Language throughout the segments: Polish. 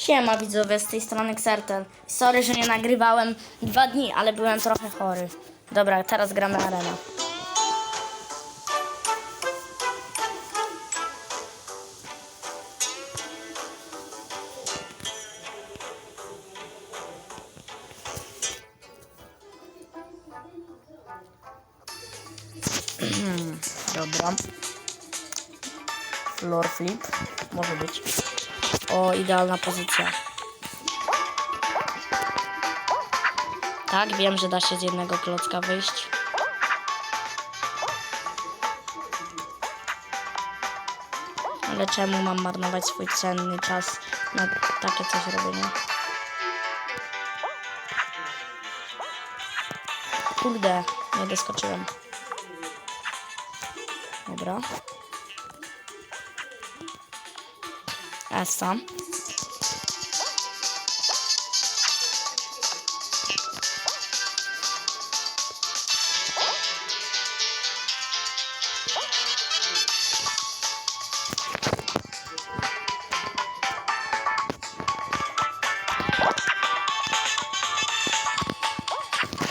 Siema widzowie, z tej strony Xerten. Sorry, że nie nagrywałem dwa dni, ale byłem trochę chory. Dobra, teraz gramy arena. Dobra. Floor flip. Może być. O, idealna pozycja. Tak, wiem, że da się z jednego klocka wyjść. Ale czemu mam marnować swój cenny czas na takie coś robienie? Kurde, nie doskoczyłem. Dobra. Essa.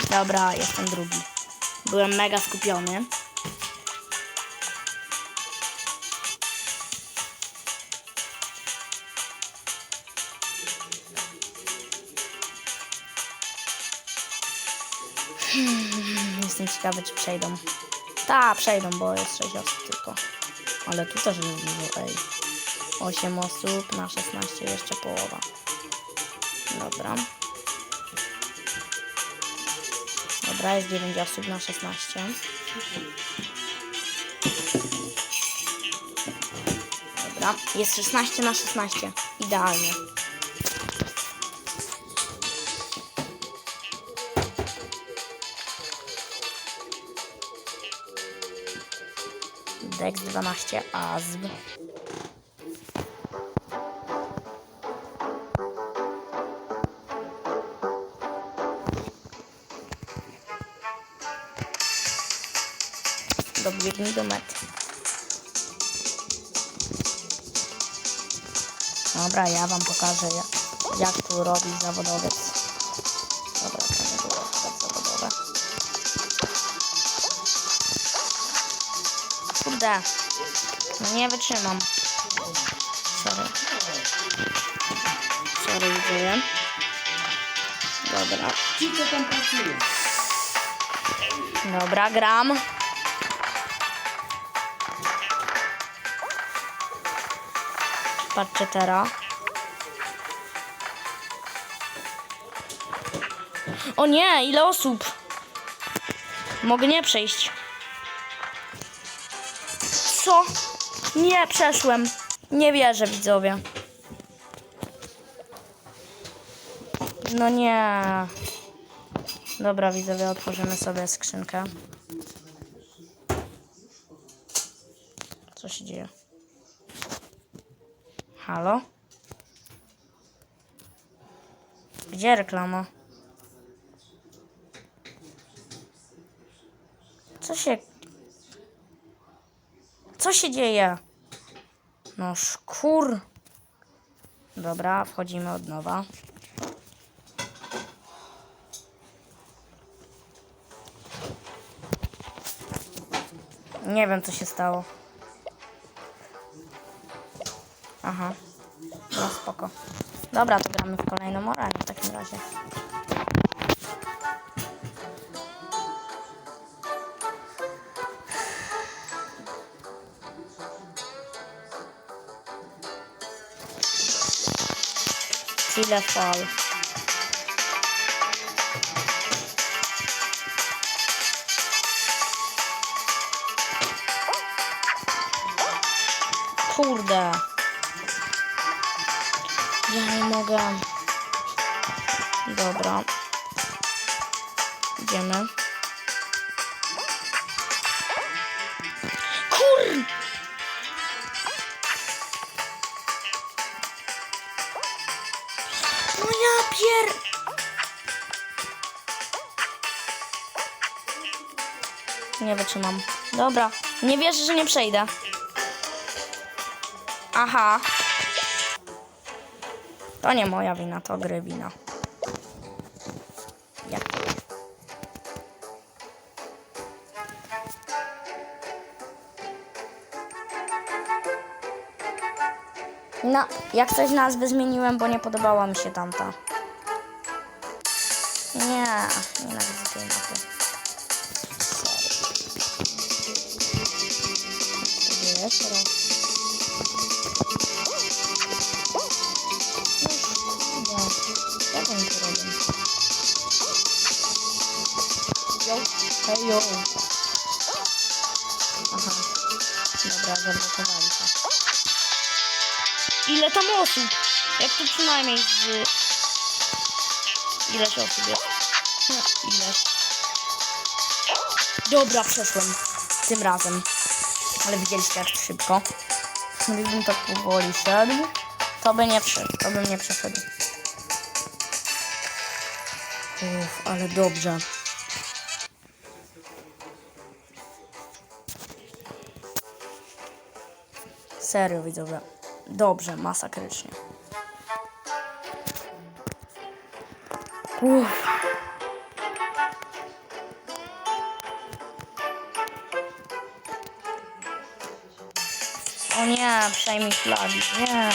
Dobra, jestem drugi. Byłem mega skupiony. Jestem ciekawy, czy przejdą. Ta, przejdą, bo jest 6 osób tylko. Ale tu też jest dużo, ej. 8 osób na 16, jeszcze połowa. Dobra. Dobra, jest 9 osób na 16. Dobra, jest 16 na 16. Idealnie. Dex 12 ASB. Dobiegnij do mety. Dobra, ja wam pokażę jak, jak tu robi zawodowiec. Kurde. Nie wytrzymam. Sorry. Sorry, widzowie. Dobra. Ci, co tam. Dobra, gram. Patrzcie teraz. O nie, ile osób? Mogę nie przejść. Co? Nie przeszłem. Nie wierzę, widzowie. No nie. Dobra, widzowie, otworzymy sobie skrzynkę. Co się dzieje? Halo? Gdzie reklama? Co się... Co się dzieje? No szkur. Dobra, wchodzimy od nowa. Nie wiem, co się stało. Aha. No spoko. Dobra, to gramy w kolejną arenę w takim razie. Chile Fall. Kurde. Ja nie mogę. Dobra. Idziemy. Nie wytrzymam. Dobra. Nie wierzę, że nie przejdę. Aha. To nie moja wina, to gry wina. Jak to? No, jak coś nazwy zmieniłem, bo nie podobała mi się tamta. Nie, nienawidzę tej mapy. Hej jo. Aha. Dobra, zablokowali to. Ile tam osób? Jak tu przynajmniej z... Ileś osób jest? No, ileś. Dobra, przeszłem. Tym razem. Ale widzieliście jak szybko. Gdybym tak powoli szedł, to by nie przeszedł. To bym nie przeszedł. Uff, ale dobrze. Serio, widzowie. Dobrze, masakrycznie. Uff. O nie, przejmij flagi. Nie.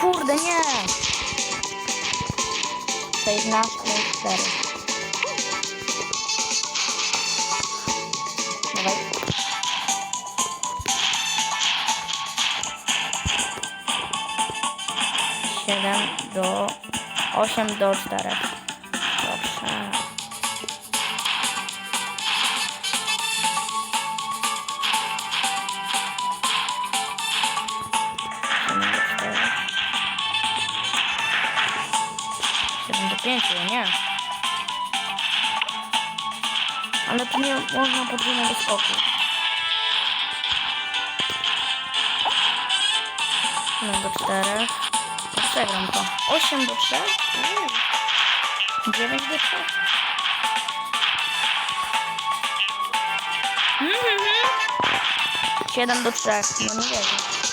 Kurde, nie! 16, 4. Dawaj. Siedem do... Osiem do czterech. 7 do 5, nie. Ale tu nie można podwójnego skoku. 7 do 4. To przegram to. 8 do 3? 9 do 3. Mhm. 7 do 3. No nie wierzę.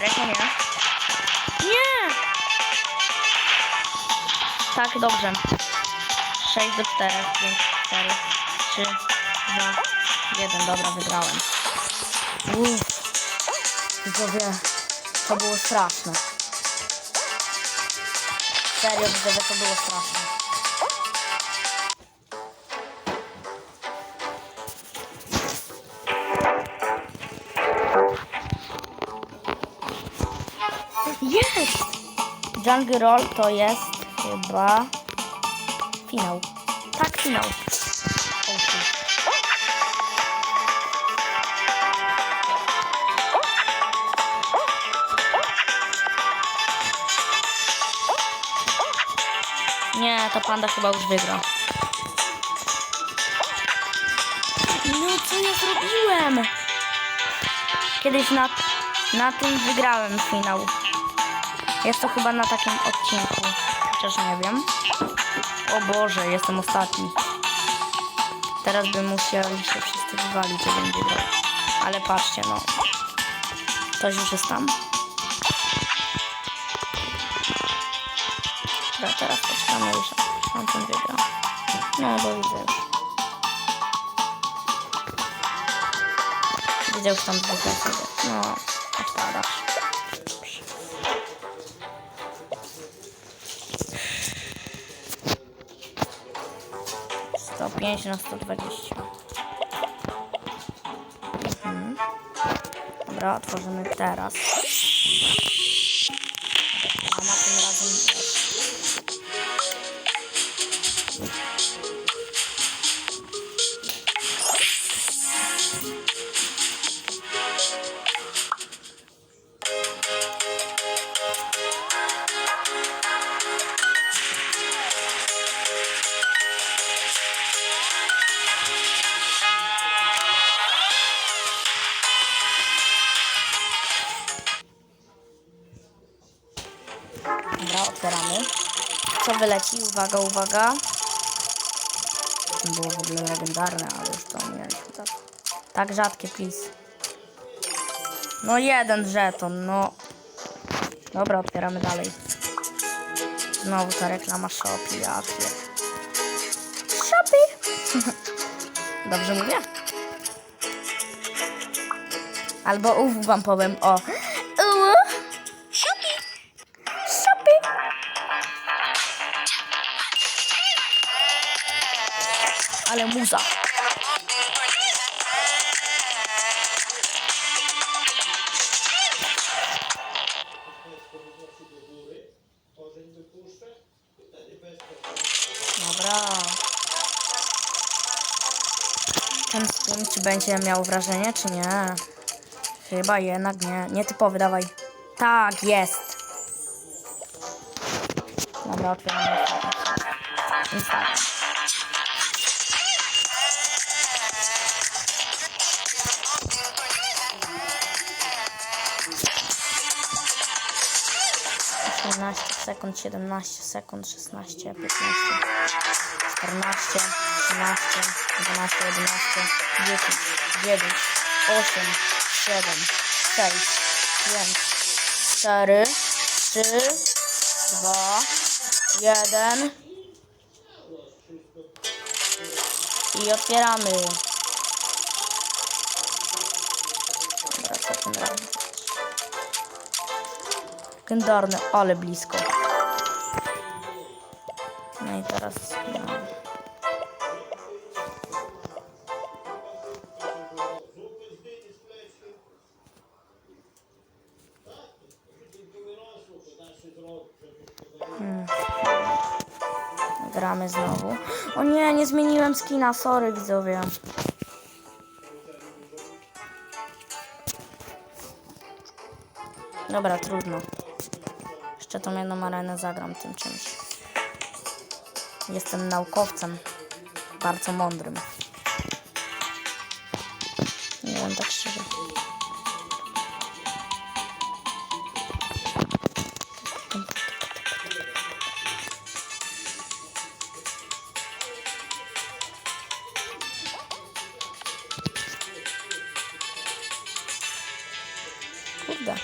To. 6 do 4, no nie. Nie! Tak, dobrze. 6 do 4, 5, 4, 3, 2, 1. Dobra, wygrałem. Uff. Widzowie, to było straszne. Serio, widzowie, to było straszne. Jungle Roll to jest chyba finał. Tak, finał. Nie, to panda chyba już wygra. No co ja zrobiłem? Kiedyś na, na tym wygrałem finał. Jest to chyba na takim odcinku. Chociaż nie wiem. O Boże, jestem ostatni. Teraz by musieli się wszyscy wywalić, żebym wygrał. Ale patrzcie, no. Ktoś już jest tam. Dobra, teraz poczekamy już, on ten wygra. No, bo widzę już. Widzę już tam dwóch. No, odpadasz. 105 na 120. Mhm. Dobra, otworzymy teraz. Otwieramy. Co wyleci? Uwaga, uwaga. Było w ogóle legendarne, ale już to mieliśmy tak. Tak rzadkie, please. No jeden żeton, no. Dobra, otwieramy dalej. Znowu ta reklama Shopee, ja. Shopee! Dobrze mówię? Albo uf wam powiem, o. Ale muza. Dobra. Ten spin, czy będzie miał wrażenie, czy nie? Chyba jednak nie. Nietypowy, dawaj. Tak, jest. Dobra, otwieram Instagram. Osiemnaście sekund, 17 sekund, 16, 15, 14, 13, 12, 11, 10, 9, 8, 7, 6, 5, 4, 3, 2, 1 i otwieramy. Dobra, co tym razem? Legendarny, ale blisko. No i teraz. No. Hmm. Gramy znowu. O nie, nie zmieniłem skina, sorry widzowie. Dobra, trudno. Jeszcze tą jedną arenę zagram tym czymś. Jestem naukowcem. Bardzo mądrym. Nie wiem, tak szczerze. Kurde.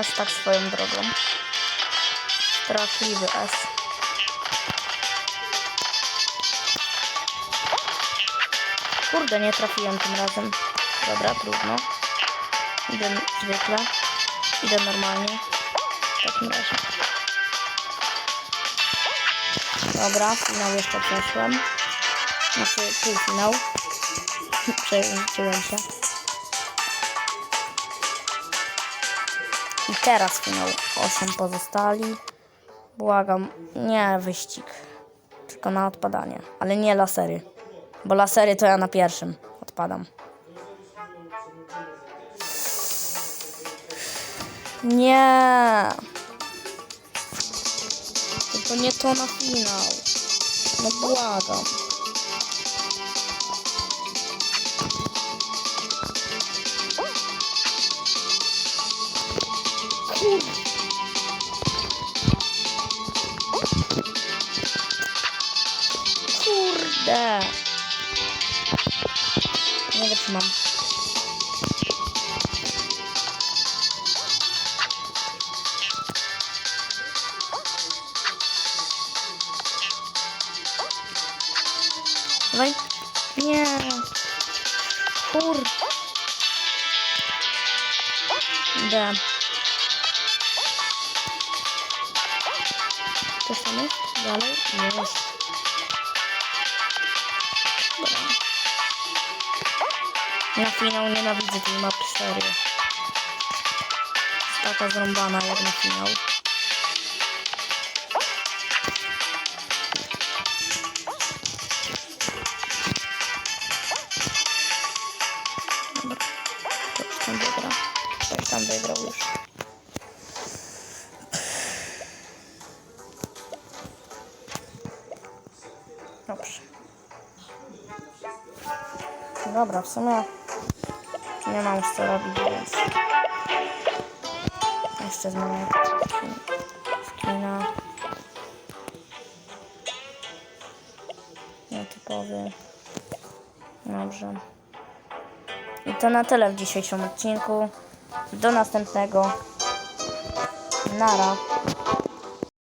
S tak swoją drogą. Straszliwy S. Kurde, nie trafiłem tym razem. Dobra, trudno. Idę zwykle. Idę normalnie. W takim razie. Dobra, finał jeszcze przeszłem. Znaczy półfinał. Przejęczyłem się. I teraz finał. 8 pozostali. Błagam, nie wyścig. Tylko na odpadanie. Ale nie lasery. Bo lasery to ja na pierwszym odpadam. Nie. Tylko nie to na finał. No błagam. Kurde. Kurde. Nie wytrzymam. Jest? Dalej? Jest. Dobra. Na finał nienawidzę tej mapy serio. Jest taka zrąbana jak na finał. Dobrze. Dobra, w sumie nie mam już co robić, więc jeszcze zmienię skina. Nietypowy. Dobrze. I to na tyle w dzisiejszym odcinku. Do następnego. Nara.